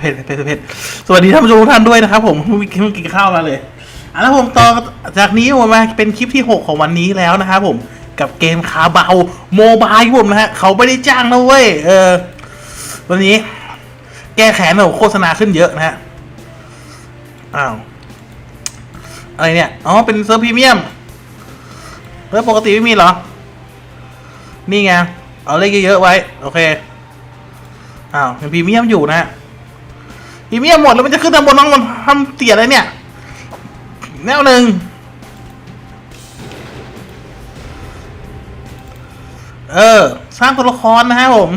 เผ็ดเผ็ดเผ็ดสวัสดีท่านผู้ชมทุกท่านด้วยนะครับ ผมเพิ่งเพิ่งกินข้าวมาเลยอะแล้วผมต่อจากนี้ผมมาเป็นคลิปที่ 6 ของวันนี้แล้วนะครับผมกับเกมคาบาวโมบายผมนะฮะเขาไม่ได้จ้างนะเว้ยเออ วันนี้ แก้แค้นเราโฆษณาขึ้นเยอะนะฮะอ้าวอะไรเนี่ยอ๋อเป็นเซิร์ฟพรีเมียมเซิร์ปกติไม่มีเหรอ นี่ไงเอาเลขเยอะๆไว้ โอเคอ้าวเป็นพรีเมียมอยู่นะฮะ พรีเมียหมดแล้วมันจะขึ้นทางบนน้องมันทำเตียอะไรเนี่ยแนวหนึ่งเออ สร้างตัวละครนะฮะผม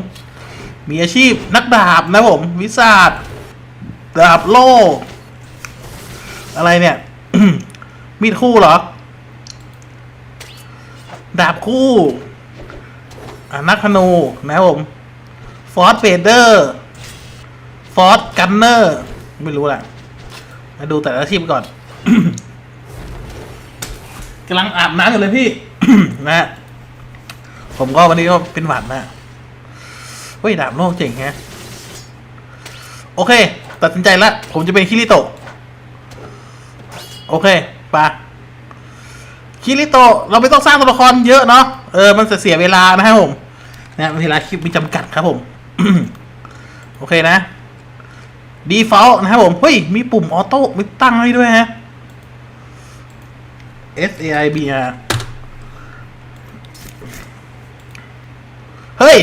มีอาชีพนักดาบนะผม วิสาดดาบโล่อะไรเนี่ย มีดคู่เหรอ ดาบคู่อนักธนูนะผม ฟอร์สเบเดอร์ อร์สกันเนอร์ ไม่รู้แหละมาดูแต่ละอาชีพก่อนกำลังอาบน้ำอยู่เลยพี่ นะ ผมก็วันนี้ก็เป็นหวัดนะเฮ้ยดาบโลกเจ๋งแฮะโอเค ตัดสินใจแล้วผมจะเป็นคิริโตะโอเคไปะคิริโตะเราไม่ต้องสร้างตัวละครเยอะเนาะเออมันจะเสียเวลานะครับผมนะเวลาคลิปมีจำกัดครับผม โอเคนะ default นะครับผม เฮ้ย มีปุ่มออโต้มีตั้งให้ด้วยฮะ S A I B R เฮ้ย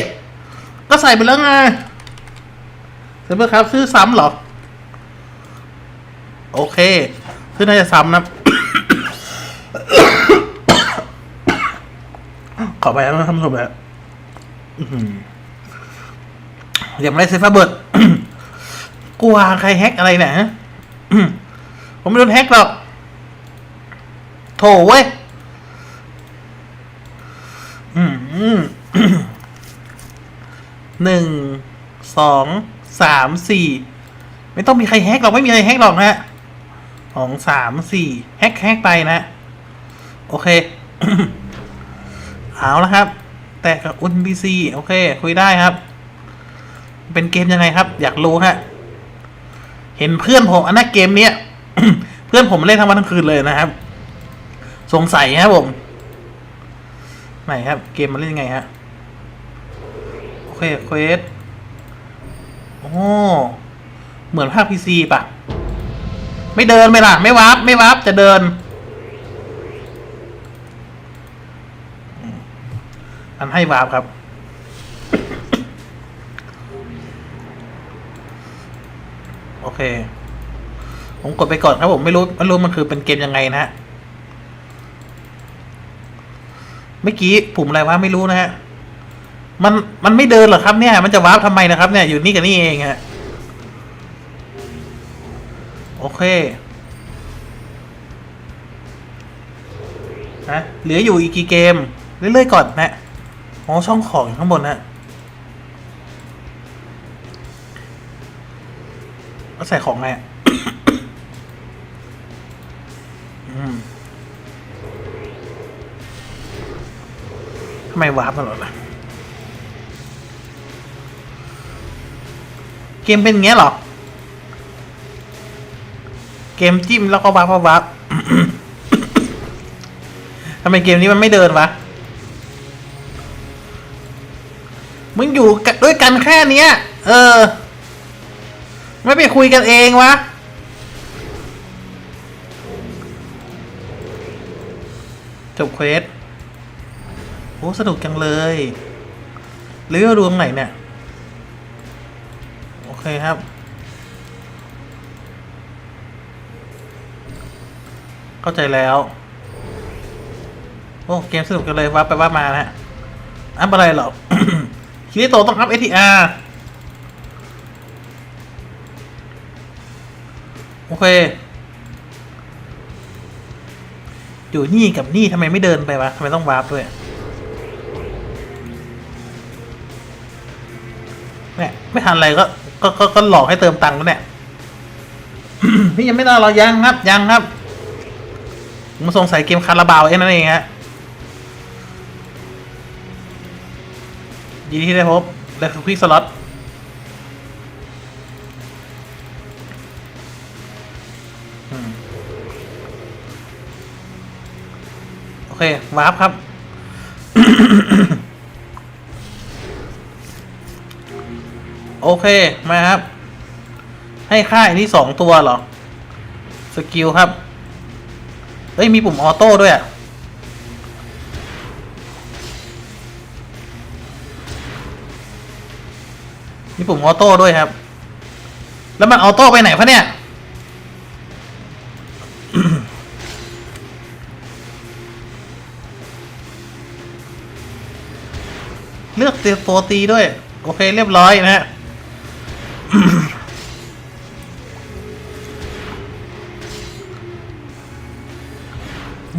ก็ใส่ไปแล้วไงเซเบอร์ครับ ซื้อซ้ำเหรอ โอเค ซื้อน่าจะซ้ำนะ ขอไปแล้วนะท่านผู้ชมนะอยังไม่ได้เซฟเบิร์ด กลัวใครแฮกอะไรเนี่ยฮะผมไม่โดนแฮกหรอก โถเว้ยหนึ่ง สอง สาม สี่ ไม่ต้องมีใครแฮกหรอก ไม่มีใครแฮกหรอกนะฮะสองสาม สี่แฮกแฮกไปนะ โอเค เอาละครับ แต่กับอุนบีซีโอเค คุยได้ครับ เป็นเกมยังไงครับ อยากรู้ฮะ เห็นเพื่อนผมอันนั้นเกมเนี้ย เพื่อนผมเล่นทั้งวันทั้งคืนเลยนะครับ สงสัยครับผมไหนครับ เกมมันเล่นยังไงฮะโอเคเควสโอ้เหมือนภาคพีซีป่ะ ไม่เดินไหมล่ะ ไม่วาร์ปไม่วาร์ปจะเดิน อันให้วาร์ปครับ โอ เค ผมกดไปก่อนครับผมไม่รู้ไม่รู้มันคือเป็นเกมยังไงนะฮะเมื่อกี้ปุ่มอะไรวะไม่รู้นะฮะมันมันไม่เดินหรอครับเนี่ย มันจะวาร์ปทำไมนะครับเนี่ยอยู่นี่กับนี่เองฮะโอเคนะเหลืออยู่อีกกี่เกม เรื่อยๆก่อนนะอ๋อช่องของอยู่ข้างบนนะ ก็ใส่ของไงทำไมวาร์ปตลอดล่ะ เกมเป็นงเงี้ยหรอ เกมจิ้มแล้วก็วาร์ปวาร์ปทำไมเกมนี้มันไม่เดินวะ มึงอยู่กันด้วยกันแค่เนี้ย เออ ไม่ไปคุยกันเองวะ จบเควส โอ้สนุกจังเลยเลเวลดวงไหนเนี่ย โอเคครับ เข้าใจแล้ว โอ้ เกมสนุกกันเลยว่าไปว่ามานะฮะอัพอะไรหรอ คิริโตต้องอัพ ATR โอเค อยู่นี่กับนี่ทำไมไม่เดินไปวะทำไมต้องวาร์ปด้วยเนี่ยไม่ทันอะไรก็ก็ก็ก็หลอกให้เติมตังค์แล้วเนี่ยพี่ยังไม่ได้เรายังครับยังครับผมสงสัยเกมคาราบาวเองนั่นเองฮะยินดีที่ได้พบและควิกสล็อต เควาร์ปครับ โอเค มาครับ ให้ค่ายนี่สองตัวเหรอ สกิลครับ เอ้ย มีปุ่มออโต้ด้วยอะมีปุ่มออโต้ด้วยครับ แล้วมันออโต้ไปไหนพะเนี่ย เลือกเตียตัวตีด้วย โอเคเรียบร้อยนะฮะ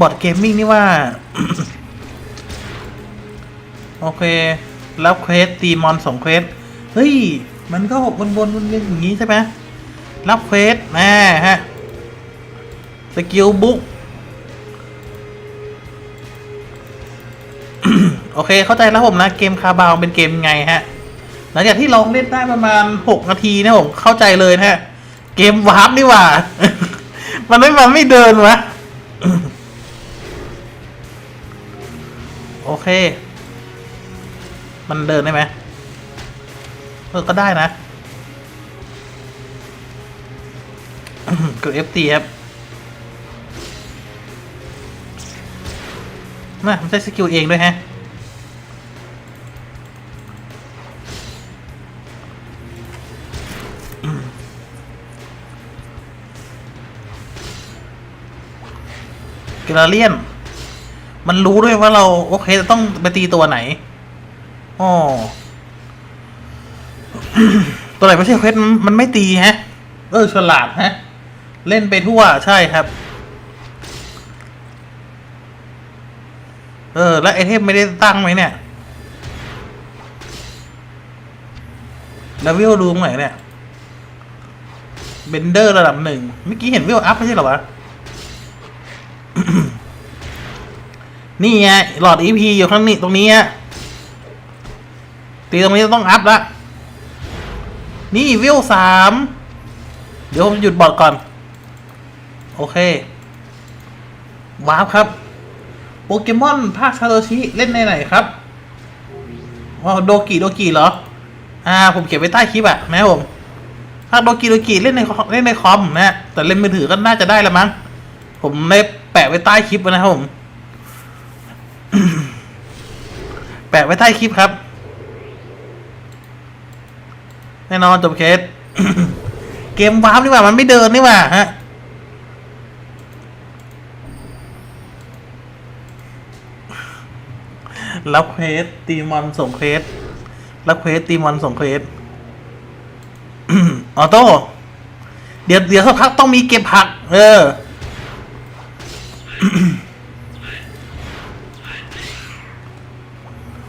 บอร์ดเกมมิ่งนี่ว่า โอเคแล้วเควสตีมอนสองเควสเฮ้ย มันก็วนๆวนๆอย่างนี้ใช่ไหมรับเควสแน่ฮะ สกิลบุ๊ก โอเคเข้าใจแล้วผมนะเกมคาบาวเป็นเกมไงฮะหลังจากที่ลองเล่นได้ประมาณหกนาทีนะผมเข้าใจเลยนะฮะ เกมวาร์ปนี่หว่า มันไม่มันไม่เดินวะโอเค มันเดินได้ไหมเออก็ได้นะกด FT ครับน่ะมันใช้สกิลเองด้วยฮะ ลาเลียน มันรู้ด้วยว่าเรา โอเคจะต้องไปตีตัวไหนอ๋อตัวไหนไม่ใช่เควสมันมันไม่ตีฮะ เออฉลาดฮะ เล่นไปทั่วใช่ครับ เออ แล้วไอเทมไม่ได้ตั้งไหมเนี่ยแล้ววิวดูตรงไหนเนี่ย เบนเดอร์ระดับหนึ่งเมื่อกี้เห็นวิวอัพไม่ใช่หรอวะ นี่ไงหลอด EP อยู่ข้างนี้ตรงนี้ฮะตีตรงนี้ต้องอัพละนี่วิวสามเดี๋ยวผมหยุดบอดก่อน โอเคว้าวครับ โปเกมอนภาคซาโตชิ เล่นในไหนครับอ๋อโดกิโดกิเหรอ อ่า ผมเก็บไว้ใต้คลิปอะนะผมภาคโดกิโดกิเล่นในเล่นในคอมนะแต่เล่นมือถือก็น่าจะได้ละมั้ง ผมได้ แปะไว้ใต้คลิปนะครับผม แปะไว้ใต้คลิปครับ แน่นอนจบเคส เกมวาร์ปนี่ว่ามันไม่เดินนี่ว่าฮะรับเควสตีมอนส่งเควสรับเควสตีมอนส่งเควสออโต้เดี๋ยวเดี๋ยวสักพักต้องมีเก็บผัก เออ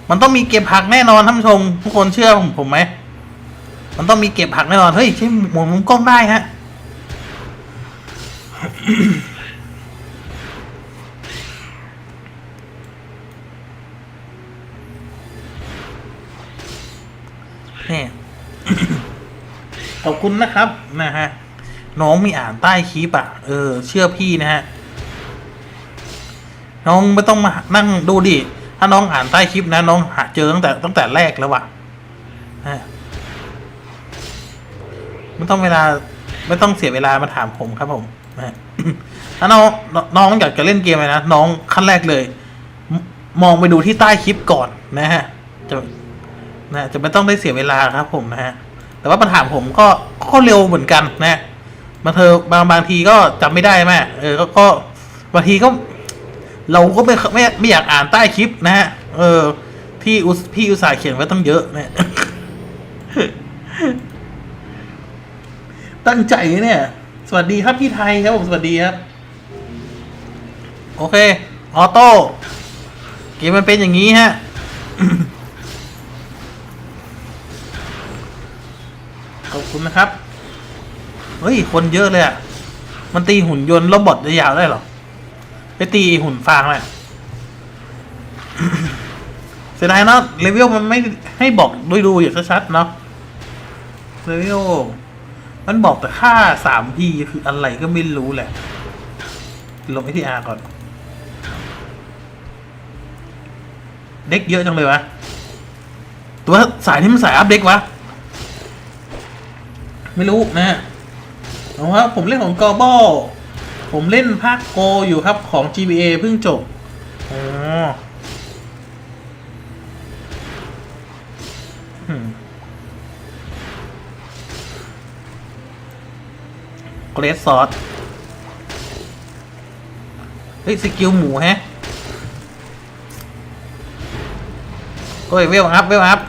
มันต้องมีเก็บผักแน่นอนท่านผู้ชมทุกคนเชื่อผมผมไหมมันต้องมีเก็บผักแน่นอนเฮ้ยใช่หมุนมุมกล้องได้ฮะนี่ขอบคุณนะครับนะฮะน้องมีอ่านใต้คลิปอะ เออ เชื่อพี่นะฮะ น้องไม่ต้องมานั่งดูดิ ถ้าน้องอ่านใต้คลิปนะ น้องหาเจอตั้งแต่ตั้งแต่แรกแล้วว่ะไม่ต้องเวลา ไม่ต้องเสียเวลามาถามผมครับผมถ้าน้องน้องอยากจะเล่นเกมนะน้องขั้นแรกเลยมมองไปดูที่ใต้คลิปก่อนนะฮะ จะนะจะไม่ต้องได้เสียเวลาครับผมนะฮะแต่ว่าปัญหาผมก็ก็เร็วเหมือนกันนะบางเธอบางบางทีก็จำไม่ได้แม่เออก็ก็บางทีก็ เราก็ไม่ไม่ไม่อยากอ่านใต้คลิปนะฮะ เออ พี่อุสพี่อุตส่าห์เขียนไว้ตั้งเยอะเนี่ยตั้งใจเนี่ย สวัสดีครับพี่ไทยครับผมสวัสดีครับ โอเค ออโต้ เกมมันเป็นอย่างนี้ฮะขอบคุณนะครับ เฮ้ย คนเยอะเลยอะมันตีหุ่นยนต์แล้วบอทยาวได้หรอ ไปตีหุ่นฟางแหละเสียดายเนาะเลเวลมันไม่ให้บอกด้วยดูอย่างชัดๆเนาะเลเวลมันบอกแต่ค่าสามพีคืออะไรก็ไม่รู้แหละ ลงไอทีอาร์ก่อน เด็กเยอะจังเลยวะ ตัวสายนี้มันสายอัพเด็กวะ ไม่รู้นะฮะเอาว่าผมเล่นของกอบอล ผมเล่นภาคโกอยู่ครับของ GBA เพิ่งจบอ๋อเกรดซอสเฮ้ย สกิลหมูแฮะโอ้ย เวลอัพ เวลอัพ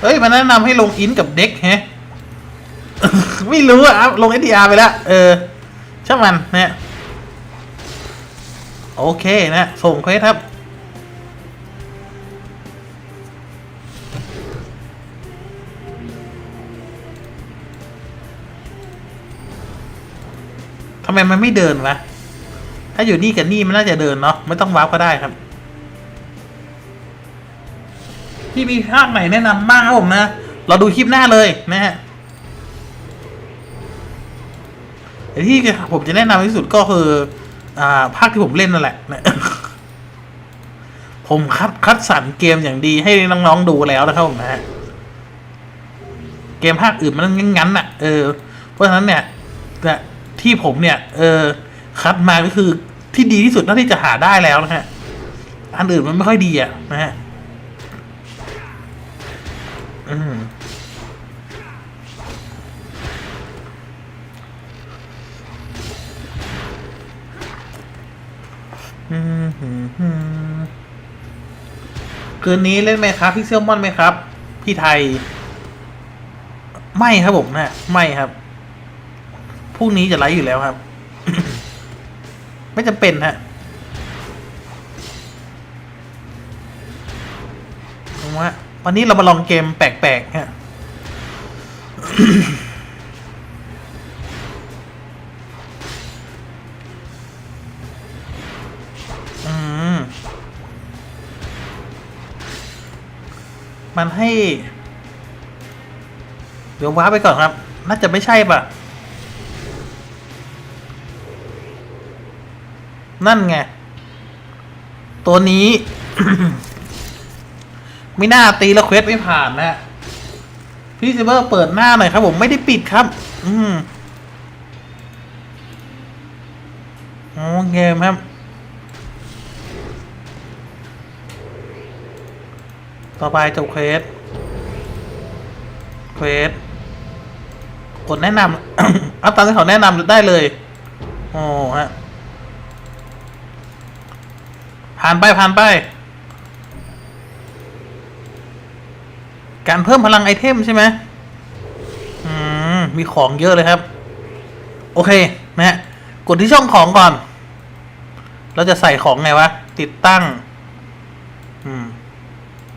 เฮ้ย มันแนะนำให้ลงอินกับเด็กแฮะ ไม่รู้อะครับลง SDR ไปแล้ว เออช่างมันนะโอเคนะ ส่งเควสครับ ทำไมมันไม่เดินวะ ถ้าอยู่นี่กับนี่มันน่าจะเดินเนาะ ไม่ต้องวาร์ปก็ได้ครับ ที่มีภาคไหนแนะนำบ้างครับผมนะ เราดูคลิปหน้าเลยนะฮะ แต่ที่ผมจะแนะนำที่สุดก็คืออ่าภาคที่ผมเล่นนั่นแหละผมคัดคัดสรรเกมอย่างดีให้น้องๆดูแล้วนะครับผมนะฮะเกมภาคอื่นมันงั้นๆน่ะ เออ เพราะฉะนั้นเนี่ยแต่ที่ผมเนี่ย เออ คัดมาก็คือที่ดีที่สุดเท่าที่จะหาได้แล้วนะฮะ อันอื่นมันไม่ค่อยดีอะนะฮะ อืม คืนนี้เล่นไหมครับพี่เซลมอนไหมครับ พี่ไทย ไม่ครับผมนะไม่ครับพรุ่งนี้จะไลฟ์อยู่แล้วครับ ไม่จำเป็นฮะว่าวันนี้เรามาลองเกมแปลกๆฮะ มันให้ เดี๋ยวว้าไปก่อนครับ น่าจะไม่ใช่ปะนั่นไง ตัวนี้ ไม่น่าตีแล้วเควสไม่ผ่านนะฮะพี่ซิเบอร์เปิดหน้าหน่อยครับ ผมไม่ได้ปิดครับ อืมโอ้เกมครับ ต่อไปจบเควส เควส กดแนะนำเอาตามที่เขาแนะนำได้เลย โอ้ฮะ ผ่านไป ผ่านไป การเพิ่มพลังไอเทมใช่ไหมอืม มีของเยอะเลยครับ โอเค นะฮะ กดที่ช่องของก่อน เราจะใส่ของไงวะ ติดตั้ง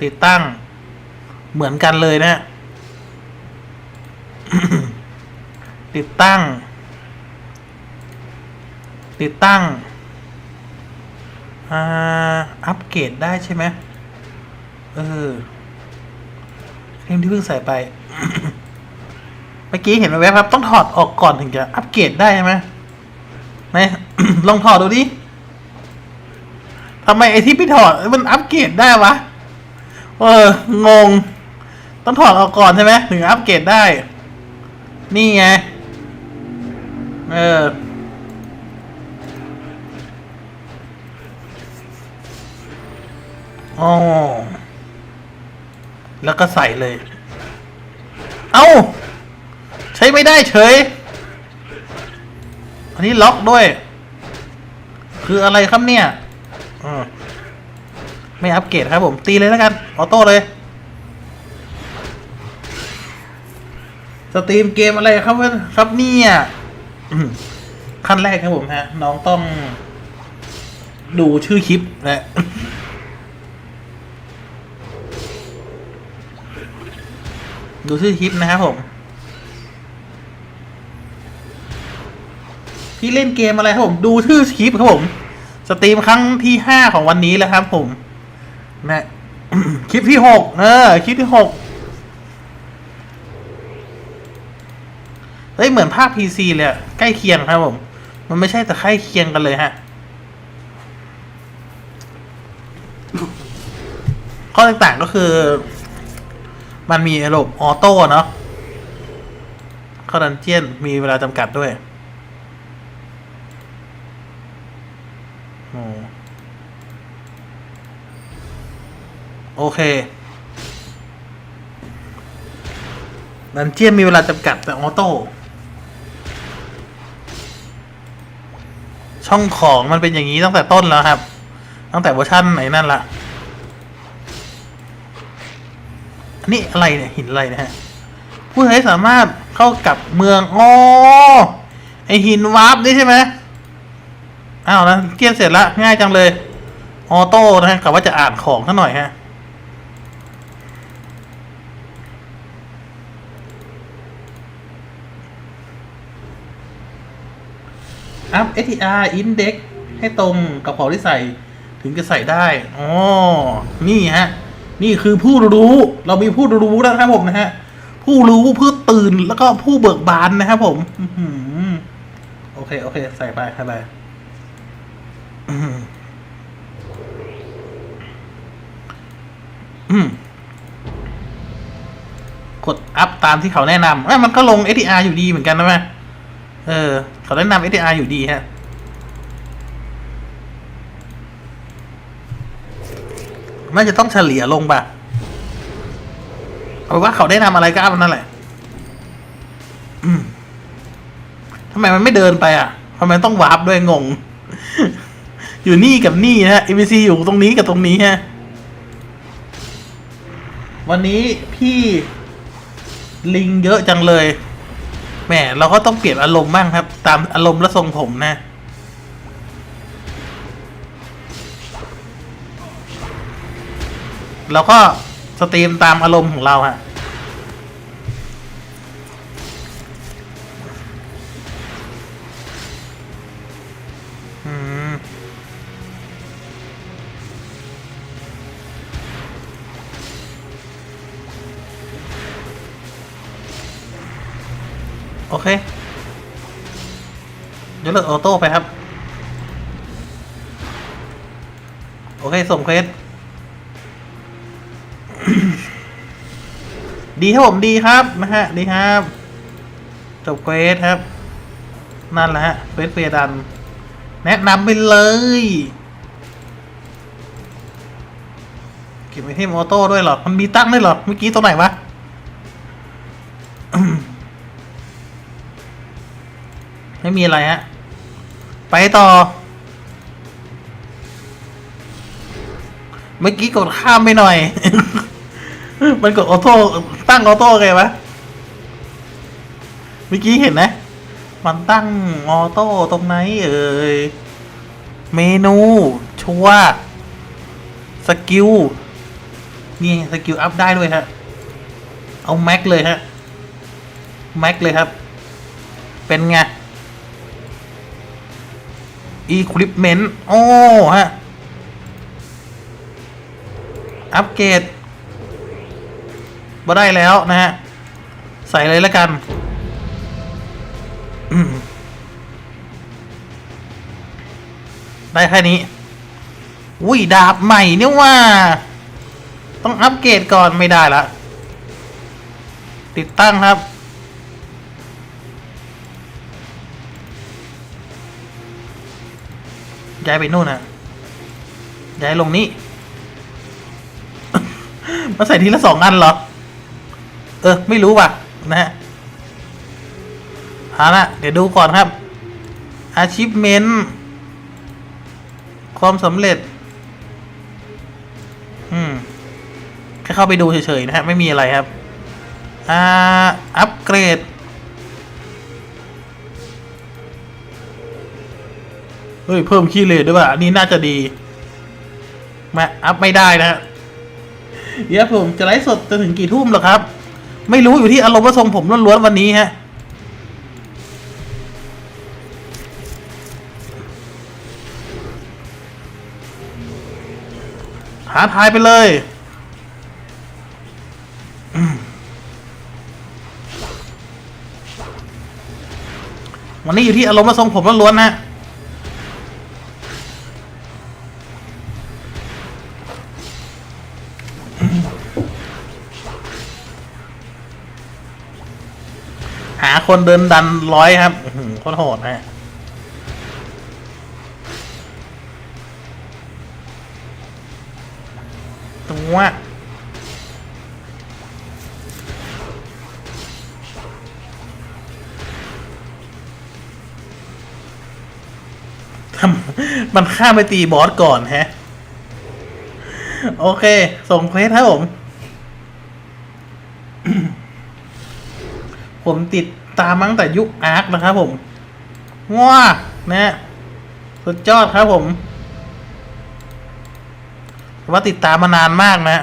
ติดตั้งเหมือนกันเลยนะติดตั้ง ติดตั้งอ่าอัปเกรดได้ใช่ไหมเออเทมที่เพิ่งใส่ไป เมื่อกี้เห็นแวบครับ ต้องถอดออกก่อนถึงจะอัปเกรดได้ใช่ไหมไหนลองถอดดูดิทำไมไอที่พี่ถอดมันอัปเกรดได้วะ เอองง ต้องถอดออกก่อนใช่ไหมถึงอัปเกรดได้ นี่ไง เออ อ๋อ แล้วก็ใส่เลย เอ้า ใช้ไม่ได้เฉย อันนี้ล็อกด้วย คืออะไรครับเนี่ย อืม ไม่อัปเกรดครับผม ตีเลยแล้วกัน ออโต้เลย สตรีมเกมอะไรครับเพื่อนครับเนี่ยขั้นแรกครับผมฮะ น้องต้องดูชื่อคลิปนะดูชื่อคลิปนะครับผม พี่เล่นเกมอะไรครับผม ดูชื่อคลิปครับผม สตรีมครั้งที่ห้าของวันนี้แล้วครับผม แม่คลิปที่หกนะคลิปที่หกเฮ้ยเหมือนภาพพีซีเลยใกล้เคียงครับผม มันไม่ใช่แต่ใกล้เคียงกันเลยฮะข้อต่างๆก็คือ มันมีระบบออโต้เนาะข้อดันเจียนมีเวลาจำกัดด้วย โอเคดันเจียนมีเวลาจำกัดแต่ออโต้ ช่องของมันเป็นอย่างนี้ตั้งแต่ต้นแล้วครับ ตั้งแต่เวอร์ชันไหนนั่นละอันนี้อะไรเนี่ยหินอะไรนะฮะ ผู้ใช้สามารถเข้ากับเมืองอ๋อไอหินวาร์ปนี่ใช่ไหมอ้าวนะเกียนเสร็จละง่ายจังเลย ออโต้นะฮะกับว่าจะอ่านของซะหน่อยฮะ อัพ STR Index ให้ตรงกับของที่ใส่ถึงจะใส่ได้ อ๋อ นี่ฮะ นี่คือผู้รู้ เรามีผู้รู้แล้วนะครับผมนะฮะ ผู้รู้ผู้ตื่นแล้วก็ผู้เบิกบานนะครับผมโอเค โอเค ใส่ไปใส่ไปกดอัพตามที่เขาแนะนำเอ้มันก็ลง STR อยู่ดีเหมือนกันนะแม่ เออ เขาแนะนำ SDR อยู่ดีฮะ น่าจะต้องเฉลี่ยลงปะเอาเป็นว่าเขาได้นำอะไรก็เอานนั่นแหละ อืมทำไมมันไม่เดินไปอะทำไมต้องวาร์ปด้วยงง อยู่นี่กับนี่ฮะ ABC อยู่ตรงนี้กับตรงนี้ฮะ วันนี้พี่ลิงเยอะจังเลย แหมเราก็ต้องเปลี่ยนอารมณ์บ้างครับ ตามอารมณ์และทรงผมนะ เราก็สตรีมตามอารมณ์ของเราฮะ โอเคยกเลิกออโต้ไปครับ โอเคส่งเควสดีครับผมดีครับนะฮะดีครับจบเควสครับ นั่นแหละฮะเควสเฟียดัน แนะนำไปเลยเก็บไอเทมออโต้ด้วยหรอ มันมีตั้งด้วยหรอ เมื่อกี้ตรงไหนวะ ไม่มีอะไรฮะ ไปต่อ เมื่อกี้กดข้ามไปหน่อย มันกดออโต้ตั้งออโต้ไงวะ เมื่อกี้เห็นนะ มันตั้งออโต้ตรงไหนเอ่ย เมนู ชัวสกิล นี่สกิลอัพได้ด้วยฮะ เอาแม็กเลยฮะ แม็กเลยครับ เป็นไง Equipment โอ้ฮะ อัปเกรดมาได้แล้วนะฮะ ใส่เลยแล้วกันได้แค่นี้ อุ้ยดาบใหม่เนี่ยว่า ต้องอัปเกรดก่อนไม่ได้ละ ติดตั้งครับ ย้ายไปนู่นนะย้ายลงนี้มาใส่ทีละสองอันเหรอ เออ ไม่รู้ว่ะ นะฮะเอาละเดี๋ยวดูก่อนครับ achievement ความสำเร็จ อืม แค่เข้าไปดูเฉยๆนะฮะ ไม่มีอะไรครับ อ่า อัปเกรด เฮ้ย เพิ่มคีย์เลทด้วยป่ะอันนี้น่าจะดีมาอัพไม่ได้นะฮะเดี๋ยวผมจะไลฟ์สดจนถึงกี่ทุ่มหรอครับ ไม่รู้อยู่ที่อารมณ์ว่าทรงผมล้วนๆวันนี้ฮะหาทายไปเลยวันนี้อยู่ที่อารมณ์และทรงผมล้วนๆนะ คนเดินดันร้อยครับโคตรโหดฮะตัวทำมันข้ามไปตีบอสก่อนแฮะ โอเค ส่งเควสครับผม ผมติด ตามมั้งแต่ยุคอาร์คนะครับผมว้านะสุดยอดครับผมว่าติดตามมานานมากนะ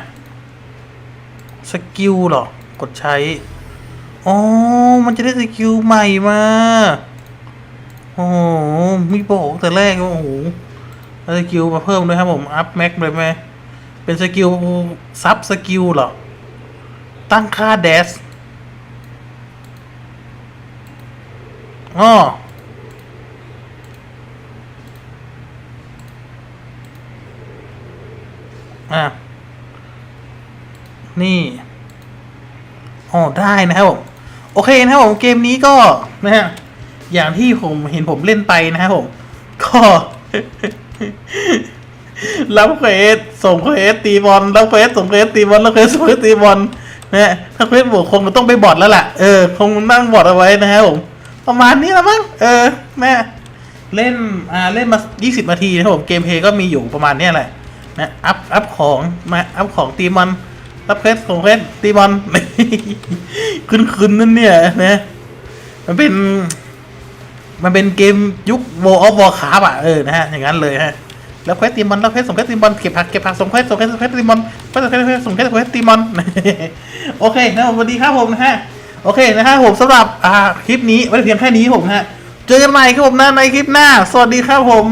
สกิลหรอ กดใช้อ๋อมันจะได้สกิลใหม่มา โอ้โหมีบอกแต่แรกว่าโอ้โหสกิลมาเพิ่มด้วยครับผม อัพแม็กเลยไหมเป็นสกิลซับสกิลหรอ ตั้งค่าเดส อ๋ออะนี่อ๋อได้นะครับผมโอเคนะครับผมเกมนี้ก็นะฮะอย่างที่ผมเห็นผมเล่นไปนะครับผม ก็รับเควสส่งเควสตีบอลรับเควสส่งเควสตีบอลรับเควสส่งเควสตีบอลนะฮะถ้าเควสบวกคงต้องไปบอดแล้วล่ะเออคงนั่งบอดเอาไว้นะครับผม ประมาณนี้ละมั้งเออ แม่เล่นอ่าเล่นมา 20 นาทีนะครับผมเกมเพย์ก็มีอยู่ประมาณนี้แหละนะอัพอัพของมาอัพของตีมอนรับเควสส่งเควสตีมอนขึ้นๆนั่นเนี่ยนะมันเป็น มันเป็นเกมยุค World of Warcraft อะเออนะฮะอย่างนั้นเลยฮะแล้วเควสตีมอนแล้วเควสส่งเควสตีมอนเก็บผักเก็บผักส่งเควสส่งเควสส่งเควสตีมอนเควสส่งเควสส่งเควสส่งเควสตีมอนโอเคนะผมสวัสดีครับผมนะฮะ โอเคนะฮะผมสำหรับอ่าคลิปนี้ไว้เพียงแค่นี้ผมฮะเจอกันใหม่ครับผมนะในคลิปหน้า สวัสดีครับผม